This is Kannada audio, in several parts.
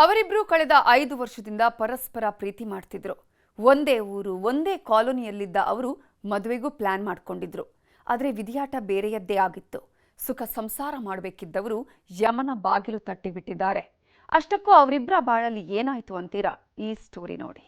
ಅವರಿಬ್ರು ಕಳೆದ ಐದು ವರ್ಷದಿಂದ ಪರಸ್ಪರ ಪ್ರೀತಿ ಮಾಡ್ತಿದ್ರು. ಒಂದೇ ಊರು, ಒಂದೇ ಕಾಲೋನಿಯಲ್ಲಿದ್ದ ಅವರು ಮದುವೆಗೂ ಪ್ಲಾನ್ ಮಾಡ್ಕೊಂಡಿದ್ರು. ಆದರೆ ವಿಧಿಯಾಟ ಬೇರೆಯದ್ದೇ ಆಗಿತ್ತು. ಸುಖ ಸಂಸಾರ ಮಾಡಬೇಕಿದ್ದವರು ಯಮನ ಬಾಗಿಲು ತಟ್ಟಿಬಿಟ್ಟಿದ್ದಾರೆ ಅಷ್ಟಕ್ಕೂ ಅವರಿಬ್ಬರ ಬಾಳಲ್ಲಿ ಏನಾಯ್ತು ಅಂತೀರಾ? ಈ ಸ್ಟೋರಿ ನೋಡಿ.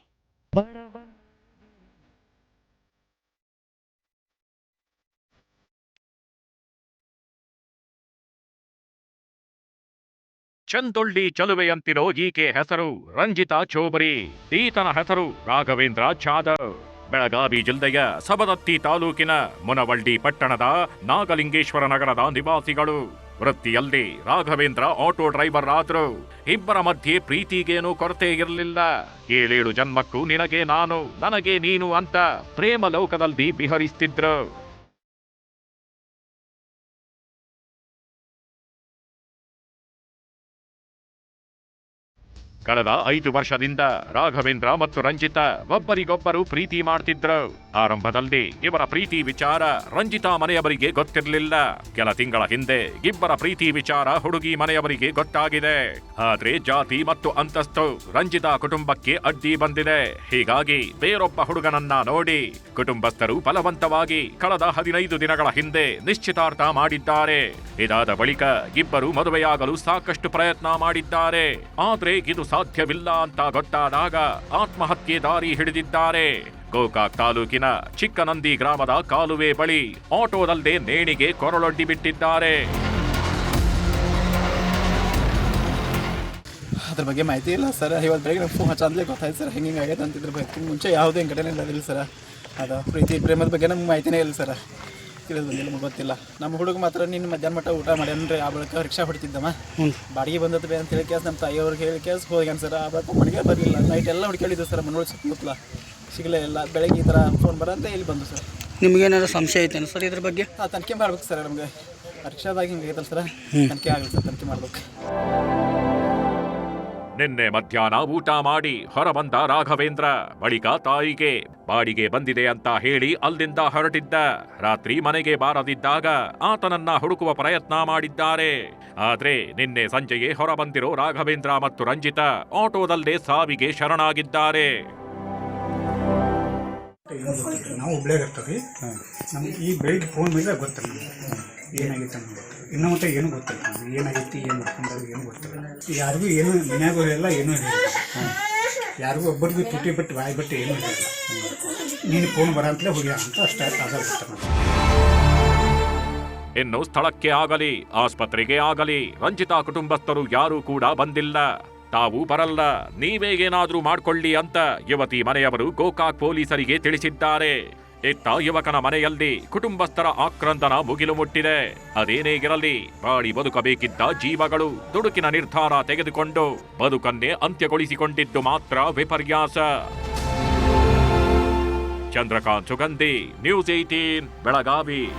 ಚಂದೊಳ್ಳಿ ಚಲುವೆಯಂತಿರೋ ಈಕೆ ಹೆಸರು ರಂಜಿತಾ ಚೋಬರಿ. ಈತನ ಹೆಸರು ರಾಘವೇಂದ್ರ ಜಾಧವ್ ಬೆಳಗಾವಿ ಜಿಲ್ಲೆಯ ಸಬದತ್ತಿ ತಾಲೂಕಿನ ಮುನವಳ್ಳಿ ಪಟ್ಟಣದ ನಾಗಲಿಂಗೇಶ್ವರ ನಗರದ ನಿವಾಸಿಗಳು. ವೃತ್ತಿಯಲ್ಲಿ ರಾಘವೇಂದ್ರ ಆಟೋ ಡ್ರೈವರ್ ಆದ್ರು. ಇಬ್ಬರ ಮಧ್ಯೆ ಪ್ರೀತಿಗೇನು ಕೊರತೆ ಇರಲಿಲ್ಲ. ಏಳೇಳು ಜನ್ಮಕ್ಕೂ ನಿನಗೆ ನಾನು, ನನಗೆ ನೀನು ಅಂತ ಪ್ರೇಮ ಲೋಕದಲ್ಲಿ ಬಿಹರಿಸ್ತಿದ್ರು. ಕಳೆದ ಐದು ವರ್ಷದಿಂದ ರಾಘವೇಂದ್ರ ಮತ್ತು ರಂಜಿತಾ ಒಬ್ಬರಿಗೊಬ್ಬರು ಪ್ರೀತಿ ಮಾಡ್ತಿದ್ರು. ಆರಂಭದಲ್ಲಿ ಇವರ ಪ್ರೀತಿ ವಿಚಾರ ರಂಜಿತಾ ಮನೆಯವರಿಗೆ ಗೊತ್ತಿರಲಿಲ್ಲ. ಕೆಲ ತಿಂಗಳ ಹಿಂದೆ ಇಬ್ಬರ ಪ್ರೀತಿ ವಿಚಾರ ಹುಡುಗಿ ಮನೆಯವರಿಗೆ ಗೊತ್ತಾಗಿದೆ. ಆದ್ರೆ ಜಾತಿ ಮತ್ತು ಅಂತಸ್ತು ರಂಜಿತಾ ಕುಟುಂಬಕ್ಕೆ ಅಡ್ಡಿ ಬಂದಿದೆ. ಹೀಗಾಗಿ ಬೇರೊಬ್ಬ ಹುಡುಗನನ್ನ ನೋಡಿ ಕುಟುಂಬಸ್ಥರು ಬಲವಂತವಾಗಿ ಕಳೆದ ಹದಿನೈದು ದಿನಗಳ ಹಿಂದೆ ನಿಶ್ಚಿತಾರ್ಥ ಮಾಡಿದ್ದಾರೆ. ಇದಾದ ಬಳಿಕ ಇಬ್ಬರು ಮದುವೆಯಾಗಲು ಸಾಕಷ್ಟು ಪ್ರಯತ್ನ ಮಾಡಿದ್ದಾರೆ. ಆದ್ರೆ ಇದು ಸಾಧ್ಯವಿಲ್ಲ ಅಂತ ಗೊತ್ತಾದಾಗ ಆತ್ಮಹತ್ಯೆ ದಾರಿ ಹಿಡಿದಿದ್ದಾರೆ. ಗೋಕಾಕ್ ತಾಲೂಕಿನ ಚಿಕ್ಕನಂದಿ ಗ್ರಾಮದ ಕಾಲುವೆ ಬಳಿ ಆಟೋದಲ್ಲದೆ ನೇಣಿಗೆ ಕೊರಳೊಡ್ಡಿ ಬಿಟ್ಟಿದ್ದಾರೆ. ಅದ್ರ ಬಗ್ಗೆ ಮಾಹಿತಿ ಇಲ್ಲ ಸರ್. ಇವತ್ತು ಬೆಳಗ್ಗೆ ನಂಗೆ ಫೋನ್ ಗೊತ್ತಾಯ್ತು ಸರ್. ಹಿಂಗೆ ಆಗೈತೆ ಅಂತ ಇದ್ರ ಬಗ್ಗೆ. ಮುಂಚೆ ಯಾವುದೇ ಘಟನೆ ಇಲ್ಲ ಸರ್. ಅದು ಪ್ರೀತಿ, ಪ್ರೇಮದ ಬಗ್ಗೆ ನಮ್ಗೆ ಮಾಹಿತಿನೇ ಇಲ್ಲ ಸರ್. ತಿಳಿದು ಬಂದಿಲ್ಲ ನಮ್ಗೆ ಗೊತ್ತಿಲ್ಲ. ನಮ್ಮ ಹುಡುಗ ಮಾತ್ರ ನಿನ್ನ ಮಧ್ಯಾಹ್ನ ಮಟ್ಟ ಊಟ ಮಾಡ್ಯಾನ್ರಿ ಆ ಬಳಿಕ ರಿಕ್ಷಾ ಹೊಡಿತಿದ್ದಮ್ಮ ಬಾಡಿಗೆ ಬಂದದ್ದು ಬೇ ಅಂತ ಹೇಳಿ ಕೇಸ್ ನಮ್ಮ ತಾಯಿಯವ್ರಿಗೆ ಹೇಳಿ ಕೇಸ್ ಹೋಗ್ಯಾನ ಸರ್ ಆ ಬಳಿಕ ಮನೆಗೆ ಬರಲಿಲ್ಲ. ನೈಟ್ ಎಲ್ಲ ಹುಡುಕಾಡಿದ್ದು ಸರ್ ಮನೋಳಿ ಸುತ್ತಮುತ್ತಲ ಸಿಗಲೇ ಇಲ್ಲ. ಬೆಳಗ್ಗೆ ಈ ಥರ ಫೋನ್ ಬರಂತ ಇಲ್ಲಿ ಬಂದು ಸರ್. ನಿಮ್ಗೇನಾದ್ರು ಸಂಶಯ ಐತೇನು ಸರ್ ಇದ್ರ ಬಗ್ಗೆ? ಆ ತನಿಖೆ ಮಾಡ್ಬೇಕು ಸರ್ ನಮಗೆ. ರಿಕ್ಷಾದಾಗ ಹಿಂಗೆ ಐತಲ್ಲ ಸರ್. ತನಿಖೆ ಆಗಲಿ ಸರ್ ತನಿಖೆ ಮಾಡ್ಬೇಕು. ನಿನ್ನೆ ಮಧ್ಯಾಹ್ನ ಊಟ ಮಾಡಿ ಹೊರಬಂದ ರಾಘವೇಂದ್ರ, ಬಳಿಕ ತಾಯಿಗೆ, ಬಾಡಿಗೆ ಬಂದಿದೆ ಅಂತ ಹೇಳಿ ಅಲ್ಲಿಂದ ಹೊರಟಿದ್ದ. ರಾತ್ರಿ ಮನೆಗೆ ಬಾರದಿದ್ದಾಗ ಆತನನ್ನ ಹುಡುಕುವ ಪ್ರಯತ್ನ ಮಾಡಿದ್ದಾರೆ. ಆದ್ರೆ ನಿನ್ನೆ ಸಂಜೆಯೇ ಹೊರಬಂದಿರೋ ರಾಘವೇಂದ್ರ ಮತ್ತು ರಂಜಿತ ಆಟೋದಲ್ಲೇ ಸಾವಿಗೆ ಶರಣಾಗಿದ್ದಾರೆ. ಈ ಬೆಳಿಗ್ಗೆ ಫೋನ್ ಮೇಲೆ ಗೊತ್ತಿಲ್ಲ. ಏನಾಗಿತ್ತು ಇನ್ನೂ ಮತ್ತೆ ಏನೂ ಗೊತ್ತಿಲ್ಲ. ಏನಾಗೈತಿ ಏನು ಮಾಡ್ಕೊಂಡಾಗ ಏನು ಗೊತ್ತಿಲ್ಲ. ಯಾರಿಗೂ ಏನು ಮನ್ಯಾಗೂ ಎಲ್ಲ ಏನೂ ಹೇಳಿಲ್ಲ. ಯಾರಿಗೂ ಒಬ್ಬರಿಗೂ ತುಟಿ ಬಿಟ್ಟು, ಬಾಯಿ ಬಿಟ್ಟು ಏನೂ ಹೇಳಿಲ್ಲ. ನೀನು ಫೋನ್ ಬರಂತಲೇ ಹೋಗ್ಯಾ ಅಂತ ಅಷ್ಟೇ ಅದ ಗೊತ್ತ ನಮ್ಗೆ ಇನ್ನು ಸ್ಥಳಕ್ಕೆ ಆಗಲಿ, ಆಸ್ಪತ್ರೆಗೆ ಆಗಲಿ, ರಂಜಿತಾ ಕುಟುಂಬಸ್ಥರು ಯಾರೂ ಕೂಡ ಬಂದಿಲ್ಲ. ತಾವು ಬರಲ್ಲ. ನೀವೇ ಏನಾದ್ರೂ ಮಾಡ್ಕೊಳ್ಳಿ ಅಂತ ಯುವತಿ ಮನೆಯವರು ಗೋಕಾಕ್ ಪೊಲೀಸರಿಗೆ ತಿಳಿಸಿದ್ದಾರೆ. ಇತ್ತ ಯುವಕನ ಮನೆಯಲ್ಲಿ ಕುಟುಂಬಸ್ಥರ ಆಕ್ರಂದನ ಮುಗಿಲು ಮುಟ್ಟಿದೆ. ಅದೇನೇ ಇರಲಿ, ಬಾಡಿ ಬದುಕಬೇಕಿದ್ದ ಜೀವಗಳು ದುಡುಕಿನ ನಿರ್ಧಾರ ತೆಗೆದುಕೊಂಡು ಬದುಕನ್ನೇ ಅಂತ್ಯಗೊಳಿಸಿಕೊಂಡಿದ್ದು ಮಾತ್ರ ವಿಪರ್ಯಾಸ. Chandrakant Sugandhi, news eighteen Belagavi.